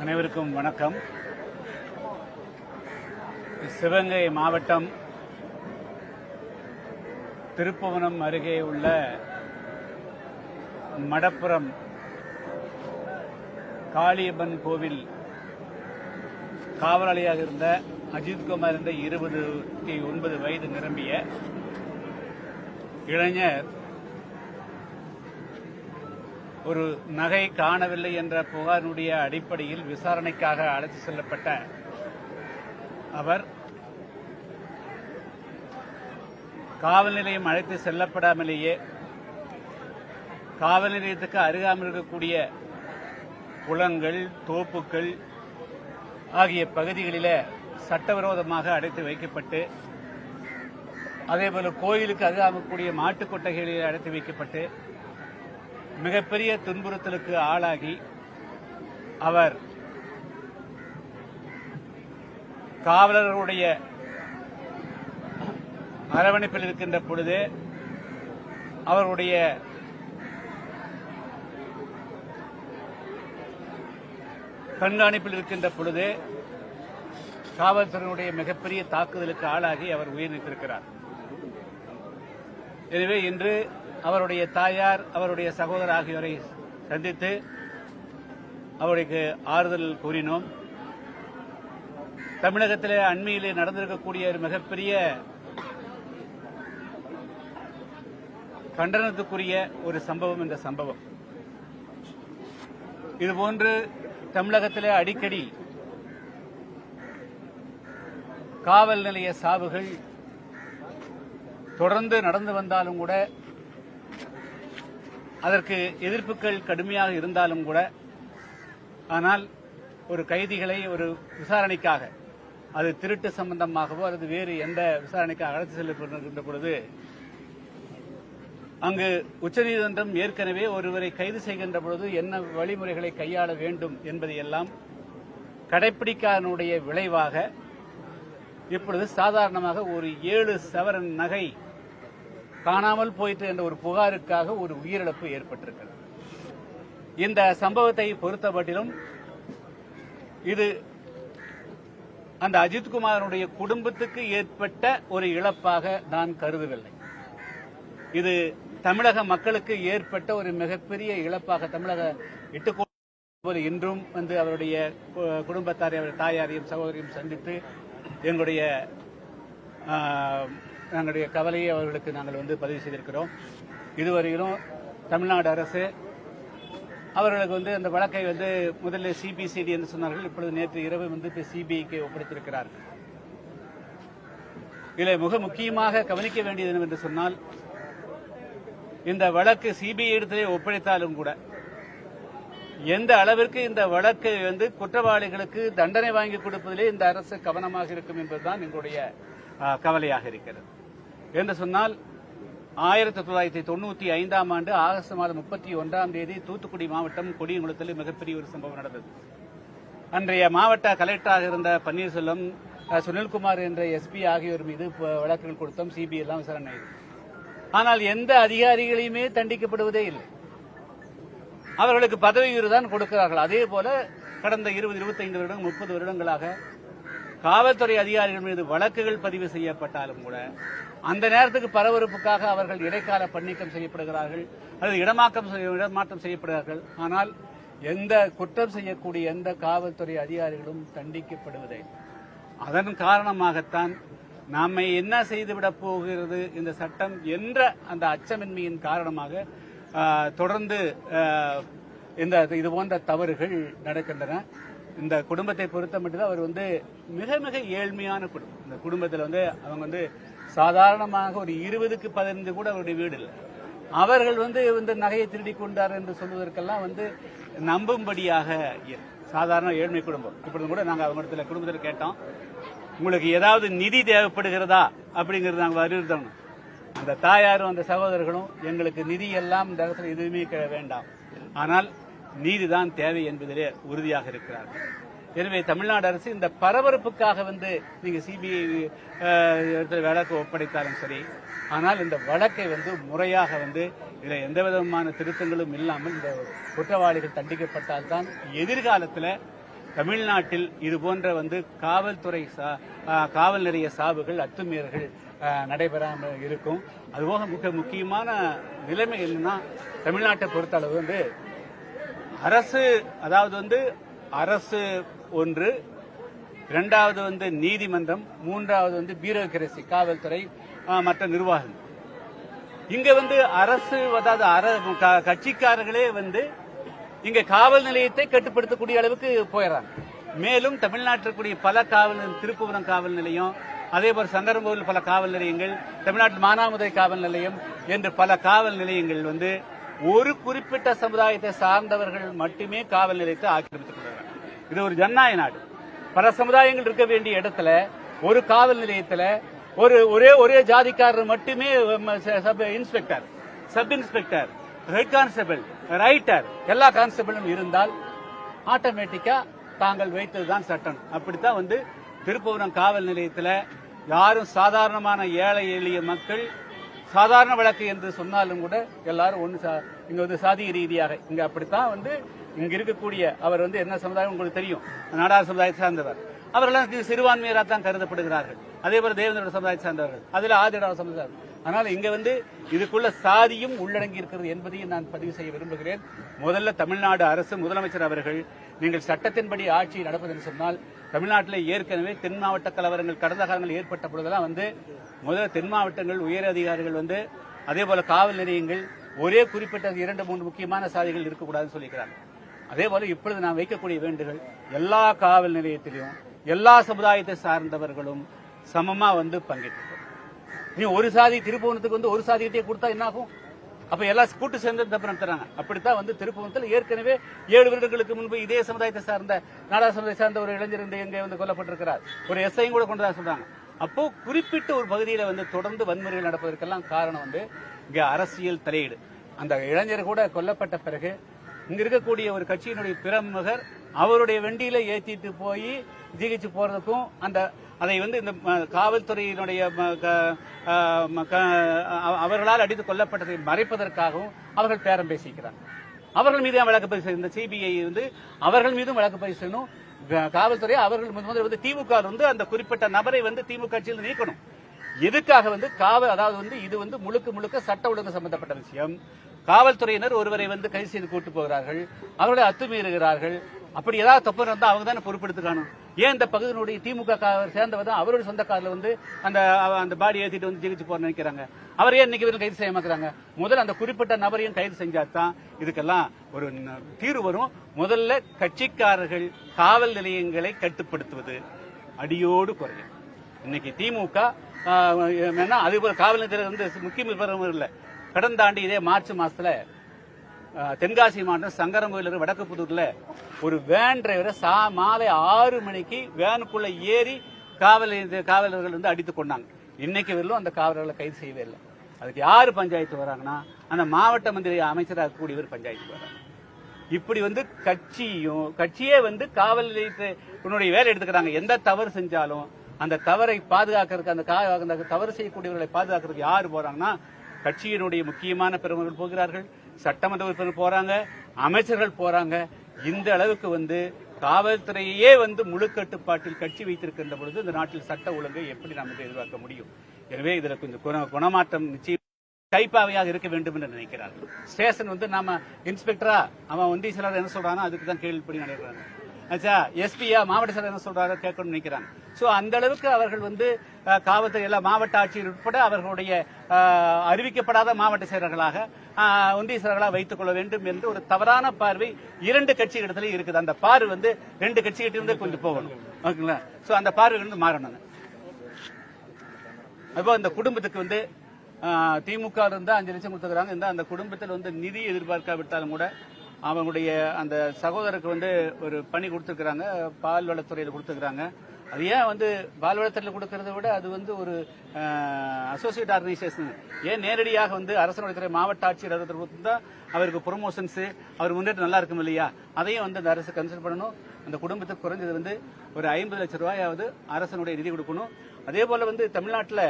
அனைவருக்கும் வணக்கம். சிவகங்கை மாவட்டம் திருப்புவனம் அருகே உள்ள மடப்புறம் காளியப்பன் கோவில் காவலாளியாக இருந்த அஜித்குமார் இருந்த இருபத்தி ஒன்பது வயது நிரம்பிய இளைஞர் ஒரு நகை காணவில்லை என்ற புகாரினுடைய அடிப்படையில் விசாரணைக்காக அழைத்து செல்லப்பட்ட அவர் காவல் நிலையம் அழைத்து செல்லப்படாமலேயே காவல் நிலையத்துக்கு அருகாமல் இருக்கக்கூடிய குளங்கள் தோப்புக்கள் ஆகிய பகுதிகளில் சட்டவிரோதமாக அடைத்து வைக்கப்பட்டு அதேபோல கோயிலுக்கு அருகாமக்கூடிய மாட்டுக் கொட்டகைகளில் அடைத்து வைக்கப்பட்டு மிகப்பெரிய துன்புறுத்தலுக்கு ஆளாகி அவர் காவலர்களுடைய அரவணைப்பில் இருக்கின்ற பொழுது அவருடைய கண்காணிப்பில் இருக்கின்ற பொழுது காவல்துறையினுடைய மிகப்பெரிய தாக்குதலுக்கு ஆளாகி அவர் உயிரிழந்திருக்கிறார் எனவே இன்று அவருடைய தாயார் அவருடைய சகோதரர் ஆகியோரை சந்தித்து அவருக்கு ஆறுதல் கூறினோம். தமிழகத்திலே அண்மையிலே நடந்திருக்கக்கூடிய ஒரு மிகப்பெரிய கண்டனத்துக்குரிய ஒரு சம்பவம் இந்த சம்பவம். இதுபோன்று தமிழகத்திலே அடிக்கடி காவல் நிலைய சாவுகள் தொடர்ந்து நடந்து வந்தாலும் கூட அதற்கு எதிர்ப்புகள் கடுமையாக இருந்தாலும் கூட ஆனால் ஒரு கைதிகளை ஒரு விசாரணைக்காக அது திருட்டு சம்பந்தமாகவோ அல்லது வேறு எந்த விசாரணைக்காக அழைத்து செல்லப்படுகின்ற பொழுது அங்கு உச்சநீதிமன்றம் ஏற்கனவே ஒருவரை கைது செய்கின்ற பொழுது என்ன வழிமுறைகளை கையாள வேண்டும் என்பதையெல்லாம் கடைப்பிடிக்காதனுடைய விளைவாக இப்பொழுது சாதாரணமாக ஒரு ஏழு சவரன் நகை காணாமல் போயிட்டு என்ற ஒரு புகாருக்காக ஒரு உயிரிழப்பு ஏற்பட்டிருக்கிறது. இந்த சம்பவத்தை பொறுத்தமட்டிலும் இது அந்த அஜித்குமாரனுடைய குடும்பத்துக்கு ஏற்பட்ட ஒரு இழப்பாக நான் கருதவில்லை. இது தமிழக மக்களுக்கு ஏற்பட்ட ஒரு மிகப்பெரிய இழப்பாக தமிழக எட்டு கோடி இன்றும் வந்து அவருடைய கு- அவர் தாயாரையும் சகோதரியும் சந்தித்து எங்களுடைய எங்களுடைய கவலையை அவர்களுக்கு நாங்கள் வந்து பதிவு செய்திருக்கிறோம். இதுவரையிலும் தமிழ்நாடு அரசு அவர்களுக்கு வந்து அந்த வழக்கை வந்து முதல்ல சிபிசிடி என்று சொன்னார்கள். இப்பொழுது நேற்று இரவு வந்து சிபிஐக்கு ஒப்படைத்திருக்கிறார்கள் இதில் மிக முக்கியமாக கவனிக்க வேண்டியது என்னவென்று சொன்னால் இந்த வழக்கு சிபிஐ இடத்திலே ஒப்படைத்தாலும் கூட எந்த அளவிற்கு இந்த வழக்கு வந்து குற்றவாளிகளுக்கு தண்டனை வாங்கி கொடுப்பதிலே இந்த அரசு கவனமாக இருக்கும் என்பதுதான் எங்களுடைய கவலையாக இருக்கிறது. என்று சொன்னால் ஆயிரத்தி தொள்ளாயிரத்தி தொண்ணூத்தி ஐந்தாம் ஆண்டு ஆகஸ்ட் மாதம் முப்பத்தி ஒன்றாம் தேதி தூத்துக்குடி மாவட்டம் கொடியங்குளத்தில் மிகப்பெரிய ஒரு சம்பவம் நடந்தது. அன்றைய மாவட்ட கலெக்டராக இருந்த பன்னீர்செல்வம் சுனில்குமார் என்ற எஸ்பி ஆகியோர் மீது வழக்குகள் கொடுத்தோம் சிபிஐ எல்லாம் விசாரணை ஆனால் எந்த அதிகாரிகளையுமே தண்டிக்கப்படுவதே இல்லை. அவர்களுக்கு பதவி தான் கொடுக்கிறார்கள். அதே போல கடந்த இருபது இருபத்தைந்து வருடம் முப்பது வருடங்களாக காவல்துறை அதிகாரிகள் மீது வழக்குகள் பதிவு செய்யப்பட்டாலும் கூட அந்த நேரத்துக்கு பரபரப்புக்காக அவர்கள் இடைக்கால பணிக்கம் செய்யப்படுகிறார்கள் அல்லது இடமாக்கம் செய்ய- இடமாற்றம் செய்யப்படுகிறார்கள். ஆனால் எந்த குற்றம் செய்யக்கூடிய எந்த காவல்துறை அதிகாரிகளும் தண்டிக்கப்படுவதை அதன் காரணமாகத்தான் நாம என்ன செய்துவிடப் போகிறது இந்த சட்டம் என்ற அந்த அச்சமின்மையின் காரணமாக தொடர்ந்து இந்த இது போன்ற தவறுகள் நடக்கின்றன. இந்த குடும்பத்தை பொறுத்த மட்டும்தான் அவர் வந்து மிக மிக ஏழ்மையான குடும்பம். இந்த குடும்பத்தில் வந்து அவங்க வந்து சாதாரணமாக ஒரு இருபதுக்கு பதினைந்து கூட அவருடைய வீடு இல்லை. அவர்கள் வந்து இந்த நகையை திருடி கொண்டார் என்று சொல்வதற்கெல்லாம் வந்து நம்பும்படியாக சாதாரண ஏழ்மை குடும்பம். இப்படி கூட நாங்கள் அவங்க இடத்துல குடும்பத்தில் கேட்டோம். உங்களுக்கு ஏதாவது நிதி தேவைப்படுகிறதா? அப்படிங்கிறது நாங்கள் வலியுறுத்தணும் அந்த தாயாரும் அந்த சகோதரர்களும் எங்களுக்கு நிதி எல்லாம் இந்த இடத்துல எதுவுமே வேண்டாம். ஆனால் நீதிதான் தேவை என்பதிலே உறுதியாக இருக்கிறார்கள். எனவே தமிழ்நாடு அரசு இந்த பரபரப்புக்காக வந்து நீங்க சிபிஐ இடத்துல வழக்கு ஒப்படைத்தாலும் சரி ஆனால் இந்த வழக்கை வந்து முறையாக வந்து இதில் எந்த விதமான திருத்தங்களும் இல்லாமல் இந்த குற்றவாளிகள் தண்டிக்கப்பட்டால்தான் எதிர்காலத்தில் தமிழ்நாட்டில் இது போன்ற வந்து காவல்துறை சா- காவல் நிறைய சாவுகள் அத்துமீறல்கள் நடைபெறாமல் இருக்கும். அதுபோக மிக முக்கியமான நிலைமை என்னன்னா தமிழ்நாட்டை பொறுத்தளவு வந்து அரசு அதாவது வந்து அரசு ஒன்று இரண்டாவது வந்து நீதிமன்றம் மூன்றாவது வந்து பியூரோகிரசி காவல்துறை மற்ற நிர்வாகம் இங்க வந்து அரசு அதாவது கட்சிக்காரர்களே வந்து இங்க காவல் நிலையத்தை கட்டுப்படுத்தக்கூடிய அளவுக்கு போயிடறாங்க மேலும் தமிழ்நாட்டில் பல காவல் திருப்புவரம் திருப்புவனம் காவல் நிலையம் அதே போல் சங்கரங்கோவில் பல காவல் நிலையங்கள் தமிழ்நாட்டு மானாமதுரை காவல் நிலையம் என்று பல காவல் நிலையங்கள் வந்து ஒரு குறிப்பிட்ட சமுதாயத்தை சார்ந்தவர்கள் மட்டுமே காவல் நிலையத்தை ஆக்கிரமித்துக் இது ஒரு ஜனநாயக நாடு. பல சமுதாயங்கள் இருக்க வேண்டிய இடத்துல ஒரு காவல் நிலையத்தில் ஒரு ஒரே ஒரே ஜாதிக்காரர் மட்டுமே sub inspector sub inspector head constable writer எல்லா கான்ஸ்டபிளும் இருந்தால் ஆட்டோமேட்டிக்கா தாங்கள் வைத்ததுதான் சட்டம். அப்படித்தான் வந்து திருப்பூரம் காவல் நிலையத்தில் யாரும் சாதாரணமான ஏழை எளிய மக்கள் சாதாரண வழக்கு என்று சொன்னாலும் கூட எல்லாரும் ஒன்று இங்க வந்து சாதிய ரீதியாக இங்க அப்படித்தான் வந்து இங்க இருக்கக்கூடிய அவர் வந்து என்ன சமுதாயம் உங்களுக்கு தெரியும்? நாடார் சமுதாயத்தை சார்ந்தவர். அவரெல்லாம் சிறுபான்மையராக தான் கருதப்படுகிறார்கள். அதே போல தேவேந்திர சமுதாயத்தை சார்ந்தவர்கள். அதுல ஆதிராவ சமுதாயம். அதனால இங்க வந்து இதுக்குள்ள சாதியும் உள்ளடங்கி இருக்கிறது என்பதையும் நான் பதிவு செய்ய விரும்புகிறேன். முதல்ல தமிழ்நாடு அரசு முதலமைச்சர் அவர்கள் நீங்கள் சட்டத்தின்படி ஆட்சி நடப்பதென்று சொன்னால் தமிழ்நாட்டில் ஏற்கனவே தென் மாவட்ட கலவரங்கள் கடந்த காலங்கள் ஏற்பட்ட பொழுதெல்லாம் வந்து முதல்ல தென் மாவட்டங்கள் உயர் அதிகாரிகள் வந்து அதே போல காவல் நிலையங்கள் ஒரே குறிப்பிட்ட இரண்டு மூன்று முக்கியமான சாதிகள் இருக்கக்கூடாதுன்னு சொல்லிக்கிறாங்க. அதே போல இப்பொழுது நான் வைக்கக்கூடிய வேண்டுகள் எல்லா காவல் நிலையத்திலையும் எல்லா சமுதாயத்தை சார்ந்தவர்களும் சமமா வந்து பங்கேற்று நீ ஒரு சாதி திருப்புவனத்துக்கு வந்து ஒரு சாதிகிட்டே கொடுத்தா என்ன ஆகும் அப்ப எல்லாம் கூட்டு சேர்ந்து தப்பு நடத்துறாங்க அப்படித்தான் வந்து திருப்புவனத்தில் ஏற்கனவே ஏழு வருடங்களுக்கு முன்பு இதே சமுதாயத்தை சார்ந்த நாடா சமுதாயத்தை சார்ந்த ஒரு இளைஞர் இந்த எங்கே வந்து கொல்லப்பட்டிருக்கிறார். ஒரு எஸ்ஐயும் கூட கொண்டு தான் சொல்றாங்க. அப்போ குறிப்பிட்ட ஒரு பகுதியில வந்து தொடர்ந்து வன்முறைகள் நடப்பதற்கெல்லாம் காரணம் வந்து இங்க அரசியல் தலையீடு. அந்த இளைஞர் கூட கொல்லப்பட்ட பிறகு இங்க இருக்கக்கூடிய ஒரு கட்சியினுடைய பிரமுகர் அவருடைய வண்டியில ஏத்திட்டு போய் ஜிஹெச் போறதுக்கும் அந்த அதை வந்து இந்த காவல்துறையினுடைய ம, க- க- அவர்களால் அடித்து கொல்லப்பட்டதை மறைப்பதற்காகவும் அவர்கள் பேரம் பேசிக்கிறாங்க அவர்கள் மீது வழக்கு பதிவு செய்யணும்? இந்த சிபிஐ வந்து அவர்கள் மீதும் வழக்கு பதிவு செய்யணும் காவல்துறை அவர்கள் முதல் வந்து திமுக வந்து அந்த குறிப்பிட்ட நபரை வந்து திமுக கட்சியில் நீக்கணும் எதுக்காக வந்து காவல் அதாவது வந்து இது வந்து முழுக்க முழுக்க சட்ட ஒழுங்கு சம்பந்தப்பட்ட விஷயம். காவல்துறையினர் ஒருவரை வந்து கைது செய்து கூட்டு போகிறார்கள். அவர்களை அத்துமீறுகிறார்கள். அப்படி ஏதாவது தப்பு இருந்தா அவங்க தானே பொறுப்பெடுத்துக்கணும் ஏன் இந்த பகுதியினுடைய திமுக கா- சேர்ந்தவர் தான்? அவருடைய சொந்த காரில் வந்து அந்த அந்த பாடி ஏத்திட்டு வந்து ஜெயிச்சு போற நினைக்கிறாங்க. அவர் ஏன் இன்னைக்கு வரைக்கும் கைது செய்ய மாட்டாங்க முதல்ல அந்த குறிப்பிட்ட நபரையும் கைது செஞ்சாதான் இதுக்கெல்லாம் ஒரு தீர்வு வரும். முதல்ல கட்சிக்காரர்கள் காவல் நிலையங்களை கட்டுப்படுத்துவது அடியோடு குறையும். இன்னைக்கு திமுக அதே போல காவல் நிலையத்தில் வந்து முக்கிய பிரமுகர் இல்லை. கடந்த ஆண்டு இதே மார்ச் மாசத்துல தென்காசி மாவட்டம் சங்கரங்கோயில் வடக்கு புதூர்ல ஒரு வேன் டிரைவரை சா மாலை ஆறு மணிக்கு வேனுக்குள்ள ஏறி காவல் காவலர்கள் வந்து அடித்து கொண்டாங்க. இன்னைக்கு வரலும் அந்த காவலர்களை கைது செய்யவே இல்லை. அதுக்கு யாரு பஞ்சாயத்து வராங்கன்னா அந்த மாவட்ட மந்திரி அமைச்சராக இருக்கக்கூடியவர் பஞ்சாயத்து வராங்க இப்படி வந்து கட்சியும் கட்சியே வந்து காவல் நிலையத்தை உன்னுடைய வேலை எடுத்துக்கிறாங்க. எந்த தவறு செஞ்சாலும் அந்த தவறை பாதுகாக்கிறதுக்கு அந்த கா- தவறு செய்யக்கூடியவர்களை பாதுகாக்கிறதுக்கு யார் போறாங்கன்னா கட்சியினுடைய முக்கியமான பெருமர்கள் போகிறார்கள் சட்டமன்ற உறுப்பினர் போறாங்க அமைச்சர்கள் போறாங்க. இந்த அளவுக்கு வந்து காவல்துறையே வந்து முழு கட்டுப்பாட்டில் கட்சி வைத்திருக்கின்ற பொழுது இந்த நாட்டில் சட்ட ஒழுங்கை எப்படி நாம் எதிர்பார்க்க முடியும்? எனவே இதுல கொஞ்சம் குண- குணமாற்றம் நிச்சயம் கைப்பாவையாக இருக்க வேண்டும் என்று நினைக்கிறார்கள். ஸ்டேஷன் வந்து நாம இன்ஸ்பெக்டரா? அவன் ஒன்றிய சிலர் என்ன சொல்றானோ அதுக்கு தான் கேள்விப்படி நடைபெறாங்க ஆச்சா எஸ்பியா மாவட்ட செயலர் என்ன சொல்றாரு கேட்கணும்னு நினைக்கிறாங்க. சோ அந்த அளவுக்கு அவர்கள் வந்து காவல்துறை எல்லா மாவட்ட ஆட்சியர் உட்பட அவர்களுடைய அறிவிக்கப்படாத மாவட்ட செயலர்களாக அஹ், ஒன்றிய செயலர்களாக வைத்துக் கொள்ள வேண்டும் என்று ஒரு தவறான பார்வை இரண்டு கட்சிகளிடத்திலே இருக்குது. அந்த பார்வை வந்து ரெண்டு கட்சிகிட்ட இருந்து கொஞ்சம் போகணும். ஓகேங்களா? சோ அந்த பார்வை வந்து மாறணும். அப்போ இந்த குடும்பத்துக்கு வந்து திமுக இருந்தா அஞ்சு லட்சம் கொடுத்துக்கிறாங்க. இந்த அந்த குடும்பத்தில் வந்து நிதி எதிர்பார்க்காவிட்டாலும் கூட அவங்களுடைய அந்த சகோதரருக்கு வந்து ஒரு பணி கொடுத்துருக்குறாங்க பால் வளத்துறையில் கொடுத்துருக்குறாங்க. அது ஏன் வந்து பால் வளத்துறையில் கொடுக்கறத விட அது வந்து ஒரு அசோசியேட் ஆர்கனைசேஷன் ஏன் நேரடியாக வந்து அரசனுடைய துறை மாவட்ட ஆட்சியர் அதில் கொடுத்தா அவருக்கு ப்ரொமோஷன்ஸ் அவர் முன்னேற்றம் நல்லா இருக்கும் இல்லையா? அதையும் வந்து அந்த அரசு கன்சிடர் பண்ணணும். அந்த குடும்பத்துக்கு குறைஞ்சது வந்து ஒரு ஐம்பது லட்சம் ரூபாயாவது அரசனுடைய நிதி கொடுக்கணும். அதே போல வந்து தமிழ்நாட்டில்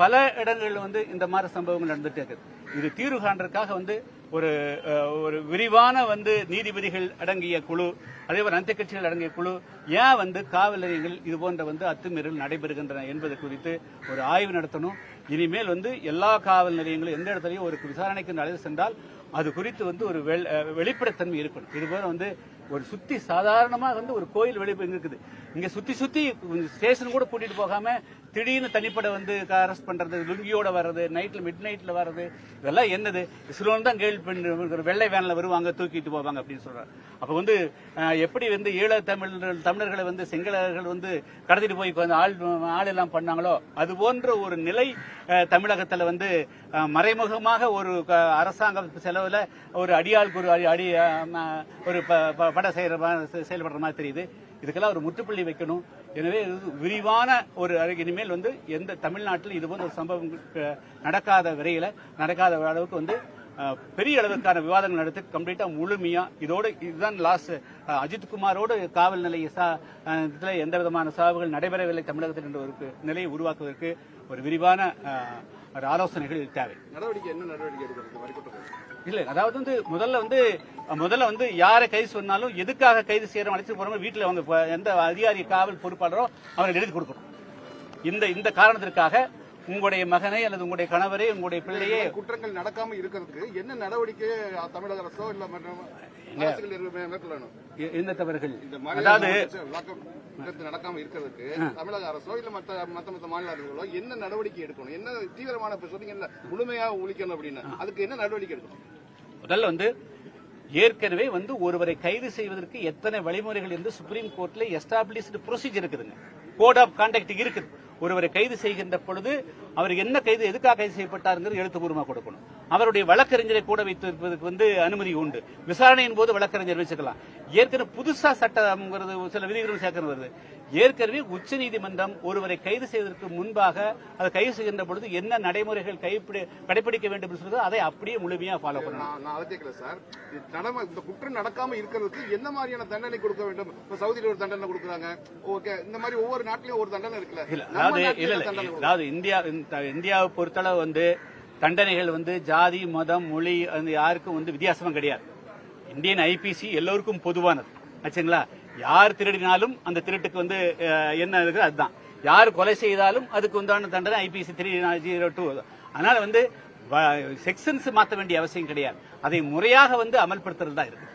பல இடங்களில் வந்து இந்த மாதிரி சம்பவங்கள் நடந்துட்டு இருக்குது இது தீர்வு காண்றதுக்காக வந்து ஒரு ஒரு விரிவான வந்து நீதிபதிகள் அடங்கிய குழு அதே போல அனைத்து கட்சிகள் அடங்கிய குழு ஏன் வந்து காவல் நிலையங்கள் இது போன்ற வந்து அத்துமீறல் நடைபெறுகின்றன என்பது குறித்து ஒரு ஆய்வு நடத்தணும். இனிமேல் வந்து எல்லா காவல் நிலையங்களும் எந்த இடத்துலையும் ஒரு விசாரணைக்கு அழைத்து சென்றால் அது குறித்து வந்து ஒரு வெள்- வெளிப்படைத்தன்மை இருக்கணும். இதுபோல வந்து ஒரு சுத்தி சாதாரணமாக வந்து ஒரு கோயில் வெளிப்பு இருக்குது. இங்க சுத்தி சுத்தி ஸ்டேஷன் கூட கூட்டிட்டு போகாம திடீர்னு தனிப்பட வந்து அரெஸ்ட் பண்றது லுங்கியோட வர்றது நைட்ல மிட் நைட்ல வர்றது இதெல்லாம் என்னது? சிலோன் தான் கேள்வி பண்ணி ஒரு வெள்ளை வேனில் வருவாங்க தூக்கிட்டு போவாங்க அப்படின்னு சொல்றாரு. அப்ப வந்து எப்படி வந்து ஈழ தமிழர்கள் தமிழர்களை வந்து சிங்களர்கள் வந்து கடத்திட்டு போய் ஆள் ஆள் எல்லாம் பண்ணாங்களோ அது போன்ற ஒரு நிலை தமிழகத்தில் தமிழகத்துல வந்து மறைமுகமாக ஒரு க- அரசாங்க செலவுல ஒரு அடியாளுக்கு ஒரு அடி அடி ஒரு ப- ப- பட செய்யற செயல்படுற மாதிரி தெரியுது. இதுக்கெல்லாம் ஒரு முற்றுப்புள்ளி வைக்கணும். எனவே விரிவான ஒரு இனிமேல் வந்து எந்த தமிழ்நாட்டில் இது போன்ற ஒரு சம்பவம் நடக்காத விரையில நடக்காத அளவுக்கு வந்து பெரிய அளவிற்கான விவாதங்கள் நடத்தி கம்ப்ளீட்டா முழுமையா இதோடு இதுதான் லாஸ்ட் அஜித் குமாரோடு காவல் நிலைய சா- எந்த விதமான சாவுகள் நடைபெறவில்லை தமிழகத்தில் என்ற ஒரு நிலையை உருவாக்குவதற்கு ஒரு விரிவான ஆலோசனைகள் தேவை. நடவடிக்கை என்ன நடவடிக்கை எடுக்கிறது? வரி குற்றங்கள் இல்ல அதாவது வந்து முதல்ல வந்து முதல்ல வந்து யாரை கைது சொன்னாலும் எதுக்காக கைது செய்யறோம் அழைச்சிட்டு போறோம் வீட்டுல அவங்க எந்த அதிகாரி காவல் பொறுப்பாளரோ அவர்கள் எழுதி கொடுக்கணும். இந்த இந்த காரணத்திற்காக உங்களுடைய மகனை அல்லது உங்களுடைய கணவரை உங்களுடைய பிள்ளையை குற்றங்கள் நடக்காம இருக்கிறதுக்கு என்ன நடவடிக்கை தமிழக அரசோ இல்ல மேற்கொள்ளணும்? எந்த தவறுகள். அதாவது நடக்காம இருக்கிறதுக்கு தமிழக அரசோ இல்ல மற்ற மத்த மத்த மாநில அரசுகளோ என்ன நடவடிக்கை எடுக்கணும்? என்ன தீவிரமான இப்ப சொன்னீங்கல்ல முழுமையா ஒழிக்கணும் அப்படின்னு அதுக்கு என்ன நடவடிக்கை எடுக்கணும்? முதல்ல வந்து ஏற்கனவே வந்து ஒருவரை கைது செய்வதற்கு எத்தனை வழிமுறைகள் என்று சுப்ரீம் கோர்ட்ல எஸ்டாப்ளிஷ்டு ப்ரொசீஜர் இருக்குதுங்க. கோட் ஆஃப் கான்டாக்ட் இருக்குது. ஒருவரை கைது செய்கின்ற பொழுது அவர் என்ன கைது எதுக்காக கைது செய்யப்பட்டாருங்கிறது எழுத்துப்பூர்வமாக கொடுக்கணும். அவருடைய வழக்கறிஞரை கூட வைத்திருப்பதற்கு வந்து அனுமதி உண்டு. விசாரணையின் போது வழக்கறிஞர் வச்சுக்கலாம் ஏற்கனவே புதுசா சட்டம்ங்கிறது சில விதிகளும் சேர்க்கிறது ஏற்கனவே உச்சநீதிமன்றம் ஒருவரை கைது செய்வதற்கு முன்பாக அதை கைது செய்கின்ற பொழுது என்ன நடைமுறைகள் கைப்பிடி- கடைபிடிக்க வேண்டும் என்று சொல்றது அதை அப்படியே முழுமையா ஃபாலோ பண்ணணும். நான் அதை கேட்கல சார். நடம இந்த குற்றம் நடக்காம இருக்கிறதுக்கு என்ன மாதிரியான தண்டனை கொடுக்க வேண்டும்? இப்ப சவுதியில ஒரு தண்டனை கொடுக்குறாங்க. ஓகே இந்த மாதிரி ஒவ்வொரு நாட்டிலயும் ஒரு தண்டனை இருக்குல்ல. அதாவது இல்ல? அதாவது இந்தியா இந்த இந்தியாவை பொறுத்தளவு வந்து தண்டனைகள் வந்து ஜாதி மதம் மொழி யாருக்கும் வந்து வித்தியாசமும் கிடையாது. இந்தியன் ஐபிசி எல்லோருக்கும் பொதுவானது. ஆச்சுங்களா? யார் திருடினாலும் அந்த திருட்டுக்கு வந்து என்ன இருக்குது அதுதான். யார் கொலை செய்தாலும் அதுக்கு உண்டான தண்டனை ஐபிசி த்ரீ ஜீரோ டூ அதனால வந்து செக்ஷன்ஸ் மாற்ற வேண்டிய அவசியம் கிடையாது. அதை முறையாக வந்து அமல்படுத்துறது தான் இருக்கு.